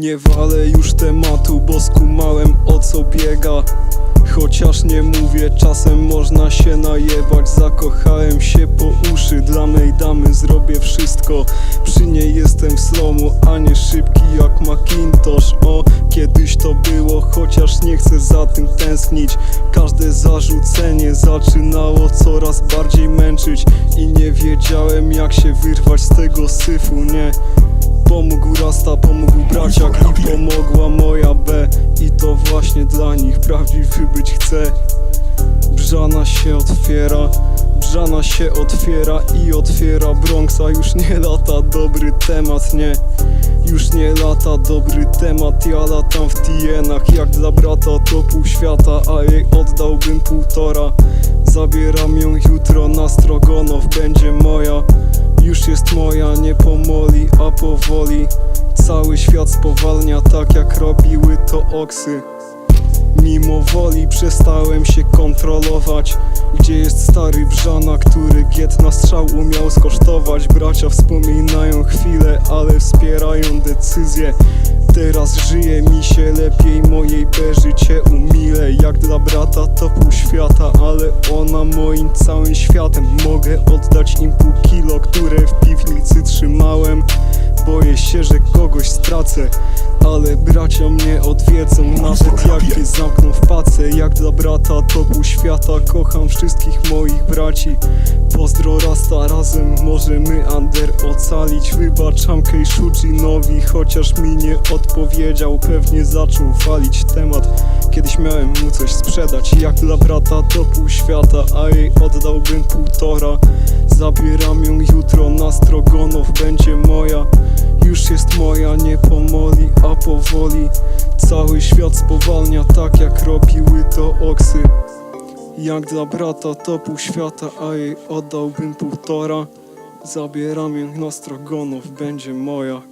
Nie walę już tematu, bo skumałem o co biega. Chociaż nie mówię, czasem można się najebać. Zakochałem się po uszy, dla mej damy zrobię wszystko. Przy niej jestem w slomu, a nie szybki jak Macintosh. O, kiedyś to było, chociaż nie chcę za tym tęsknić. Każde zarzucenie zaczynało coraz bardziej męczyć I nie wiedziałem jak się wyrwać z tego syfu, nie Pomógł Rasta, pomógł braciak i pomogła moja B. I to właśnie dla nich prawdziwy być chce. Brzana się otwiera, Brzana się otwiera i otwiera Bronxa. Już nie lata dobry temat, nie. Już nie lata dobry temat, ja latam w tienach Jak dla brata to pół świata, a jej oddałbym półtora. Zabieram ją jutro na Strogonow, będzie moja. Już jest moja, nie pomoli, powoli Cały świat spowalnia tak jak robiły to oksy. Mimo woli przestałem się kontrolować Gdzie jest stary Brzana, który giet na strzał umiał skosztować. Bracia wspominają chwile, ale wspierają decyzje. Teraz żyje mi się lepiej, mojej życie umile Jak dla brata to pół świata, ale ona moim całym światem. Mogę oddać im się, że kogoś stracę Ale bracia mnie odwiedzą Nawet jak je zamkną w pace. Jak dla brata to pół świata Kocham wszystkich moich braci. Pozdro Rasta razem możemy Under ocalić. Wybaczam Keishujinowi Chociaż mi nie odpowiedział. Pewnie zaczął walić temat. Kiedyś miałem mu coś sprzedać. Jak dla brata to pół świata A jej oddałbym półtora. Zabieram ją jutro na Strogonow Będzie moja już jest moja, nie pomoli, a powoli. Cały świat spowalnia tak jak robiły to oksy. Jak dla brata to pół świata, a jej oddałbym półtora. Zabieram ją na Strogonow, będzie moja